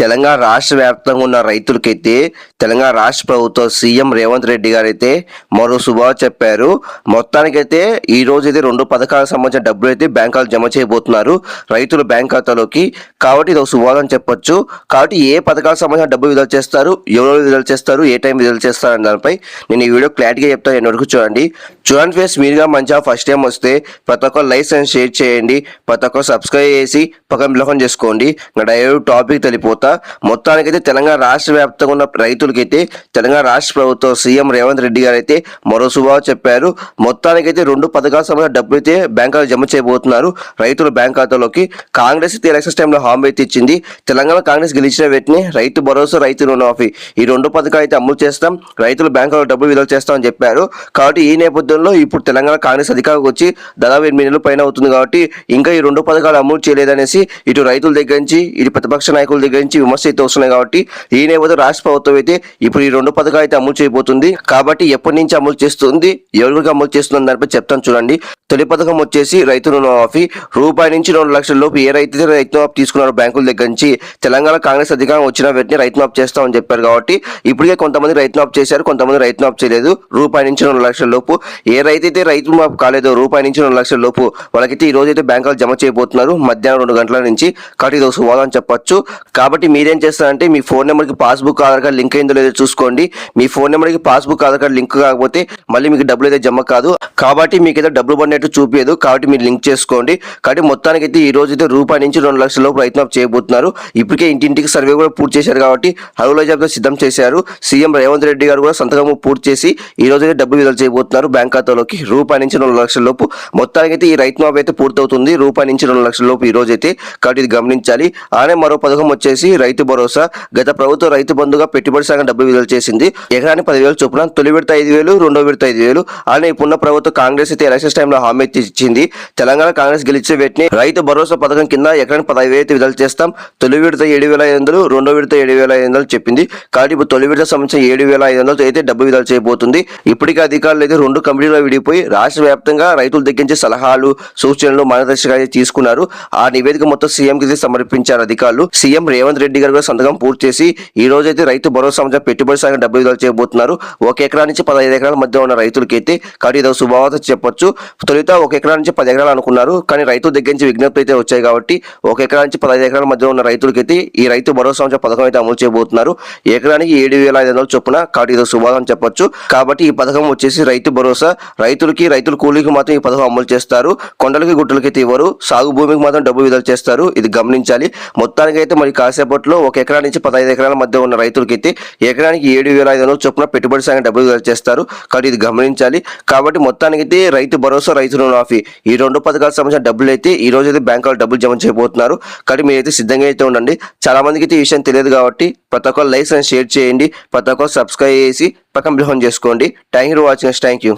తెలంగాణ రాష్ట్ర వ్యాప్తంగా ఉన్న రైతులకైతే తెలంగాణ రాష్ట్ర ప్రభుత్వం సీఎం రేవంత్ రెడ్డి గారు అయితే మరో శుభావ చెప్పారు. మొత్తానికైతే ఈ రోజు అయితే రెండు పథకాలకు సంబంధించిన డబ్బులు అయితే బ్యాంకులు జమ చేయబోతున్నారు. రైతుల బ్యాంక్ ఖాతాలోకి. కాబట్టి ఇది ఒక శుభవాదం చెప్పొచ్చు. కాబట్టి ఏ పథకాలకు సంబంధించిన డబ్బులు విడుదల చేస్తారు ఎవరు విడుదల చేస్తారు ఏ టైం విడుదల చేస్తారు అనే దానిపై నేను ఈ వీడియో క్లారిటీగా చెప్తాను నేను వరకు చూడండి. చూడండి ఫేస్ మీరుగా మంచిగా ఫస్ట్ టైం వస్తే ప్రతి ఒక్కరు లైసెన్స్ షేర్ చేయండి ప్రతి ఒక్క సబ్స్క్రైబ్ చేసి పక్కన బిలకం చేసుకోండి. ఇంకా డైరెక్ట్ టాపిక్ తెలిపోతా మొత్తానికైతే తెలంగాణ రాష్ట్ర వ్యాప్తంగా ఉన్న రైతులకైతే తెలంగాణ రాష్ట్ర ప్రభుత్వం సీఎం రేవంత్ రెడ్డి గారు అయితే మరో శుభావ చెప్పారు. మొత్తానికైతే రెండు పథకాల సమయంలో డబ్బులు అయితే బ్యాంకులో జమ చేయబోతున్నారు. రైతుల బ్యాంక్ ఖాతాలోకి కాంగ్రెస్ అయితే ఎలక్షన్ టైంలో హామీ అయితే ఇచ్చింది. తెలంగాణ కాంగ్రెస్ గెలిచిన వెంటనే రైతు భరోసా రైతు రుణమాఫీ ఈ రెండు పథకాలు అయితే అమలు చేస్తాం. రైతుల బ్యాంకులో డబ్బులు విడుదల చేస్తామని చెప్పారు. కాబట్టి ఈ నేపథ్యంలో ఇప్పుడు తెలంగాణ కాంగ్రెస్ అధికారికి వచ్చి దాదాపు ఎనిమిది నెలలు పైన అవుతుంది కాబట్టి ఇంకా ఈ రెండు పథకాలు అమలు చేయలేదనేసి ఇటు రైతుల దగ్గర నుంచి ఇటు ప్రతిపక్ష నాయకుల దగ్గర నుంచి విమర్శ అయితే వస్తున్నాయి కాబట్టి ఈ నేపథ్యంలో రాష్ట్ర ప్రభుత్వం అయితే ఇప్పుడు ఈ రెండు పథకాలు అయితే అమలు చేయబోతుంది. కాబట్టి ఎప్పటి నుంచి అమలు చేస్తుంది ఎవరికి అమలు చేస్తుంది దానిపై చెప్తాను చూడండి. తొలి పథకం వచ్చేసి రైతు రుణమాఫీ. రూపాయి నుంచి రెండు లక్షల లోపు ఏ రైతు అయితే రైతు మాఫ్ తీసుకున్నారో బ్యాంకుల దగ్గర నుంచి తెలంగాణ కాంగ్రెస్ అధికారం వచ్చిన వెంటనే రైతు మాఫ్ చేస్తామని చెప్పారు కాబట్టి ఇప్పటికే కొంతమంది రైతు మాఫ్ చేశారు కొంతమంది రైతు మాఫ్ చేయలేదు. రూపాయి నుంచి రెండు లక్షల లోపు ఏ రైతు అయితే రైతు మాఫ్ కాలేదో రూపాయి నుంచి రెండు లక్షల లోపు వాళ్ళకైతే ఈ రోజు అయితే బ్యాంకులు జమ చేయబోతున్నారు. మధ్యాహ్నం రెండు గంటల నుంచి. కాబట్టి ఇది ఒక చెప్పొచ్చు. కాబట్టి మీరేం చేస్తారంటే మీ ఫోన్ నెంబర్కి పాస్బుక్ ఆధార్ కార్డ్ లింక్ అయిందో లేదో చూసుకోండి. మీ ఫోన్ నెంబర్కి పాస్బుక్ ఆధార్ కార్డు లింక్ కాకపోతే మళ్ళీ మీకు డబ్బులు అయితే జమ కాదు. కాబట్టి మీకు అయితే డబ్బులు పడినట్టు చూపించదు కాబట్టి మీరు లింక్ చేసుకోండి. కాబట్టి మొత్తానికి అయితే ఈ రోజు అయితే రూపాయి నుంచి రెండు లక్షల లోపు రైతు చేయబోతున్నారు. ఇప్పటికే ఇంటింటికి సర్వే కూడా పూర్తి చేశారు కాబట్టి హౌలో జాబితా సిద్ధం చేశారు. సీఎం రేవంత్ రెడ్డి గారు కూడా సంతకం పూర్తి చేసి ఈ రోజు అయితే డబ్బులు విడుదల చేయబోతున్నారు బ్యాంక్ ఖాతాలోకి. రూపాయి నుంచి రెండు లక్షల లోపు. మొత్తానికి అయితే ఈ రైతు మాఫ్ అయితే పూర్తవుతుంది. రూపాయి నుంచి రెండు లక్షల లోపు ఈ రోజు అయితే. కాబట్టి ఇది గమనించాలి. అలానే మరో పథకం వచ్చేసి రైతు భరోసా గత ప్రభుత్వం రైతు బంధుగా పెట్టుబడి సంఘం డబ్బులు విడుదల చేసింది. ఎకరానికి పదివేలు చొప్పున తొలి విడత ఐదు వేలు రెండో విడత ఐదు వేలు. అలానే ఇప్పుడున్న ప్రభుత్వం కాంగ్రెస్ అయితే ఎలక్షన్స్ టైంలో హామీ ఇచ్చింది. తెలంగాణ కాంగ్రెస్ గెలిచే వెంటనే రైతు భరోసా పథకం కింద ఎకరానికి పదహైదు వేలు అయితే విడుదల చేస్తాం. తొలి విడత ఏడు వేల ఐదు వందలు రెండో విడత ఏడు వేల ఐదు వందలు చెప్పింది. కాబట్టి ఇప్పుడు తొలి విడత సంబంధించిన ఏడు వేల ఐదు వందలతో అయితే డబ్బు విడుదల చేయబోతుంది. ఇప్పటికే అధికారులు అయితే రెండు కమిటీలో విడిపోయి రాష్ట్ర వ్యాప్తంగా రైతుల దగ్గర నుంచి సలహాలు సూచనలు మార్గదర్శకాలు తీసుకున్నారు. ఆ నివేదిక మొత్తం సీఎం కి సమర్పించారు అధికారులు. సీఎం రేవంత్ రెడ్డి గారు కూడా సంతకం పూర్తి చేసి ఈ రోజు అయితే రైతు భరోసా పెట్టుబడి సాగిన డబ్బు విడుదల చేయబోతున్నారు. ఒక ఎకరా నుంచి పదహైదు ఎకరాల మధ్య ఉన్న రైతులకైతే కాబట్టి ఇది శుభవార్త చెప్పొచ్చు. తొలుత ఒక ఎకరా నుంచి పది ఎకరాలు అనుకున్నారు. కానీ రైతు దగ్గర నుంచి విజ్ఞప్తి అయితే వచ్చాయి కాబట్టి ఒక ఎకరా నుంచి పదహైదు ఎకరాల మధ్య ఉన్న రైతులకైతే ఈ రైతు భరోసా పథకం అయితే అమలు చేయబోతున్నారు. ఎకరానికి ఏడు వేల ఐదు వందలు చొప్పున కాబట్టి ఇది శుభవార్త చెప్పొచ్చు. కాబట్టి ఈ పథకం వచ్చేసి రైతు భరోసా. రైతులకి రైతుల కూలీకి మాత్రం ఈ పథకం అమలు చేస్తారు. కొండలకి గుట్టలకి అయితే ఇవ్వరు సాగు భూమికి మాత్రం డబ్బు విడుదల చేస్తారు. ఇది గమనించాలి. మొత్తానికి అయితే మరి కాసేపు కాసేపట్లో ఒక ఎకరా నుంచి పదహైదు ఎకరాల మధ్య ఉన్న రైతులకైతే ఎకరానికి ఏడు వేల ఐదు వందల చొప్పున పెట్టుబడి సాగు డబ్బులు చేస్తారు. కాబట్టి ఇది గమనించాలి. కాబట్టి మొత్తానికి అయితే రైతు భరోసా రైతు రుణమాఫీ ఈ రెండు పథకాలకు సంబంధించిన డబ్బులు అయితే ఈ రోజు అయితే బ్యాంకులో డబ్బులు జమ చేయబోతున్నారు. కాబట్టి మీరైతే సిద్ధంగా అయితే ఉండండి. చాలా మందికి అయితే ఈ విషయం తెలియదు కాబట్టి ప్రతి ఒక్కరు లైక్స్ షేర్ చేయండి ప్రతి ఒక్కరు సబ్స్క్రైబ్ చేసి పక్కన బిల్హోన్ చేసుకోండి. Thank you for watching thank you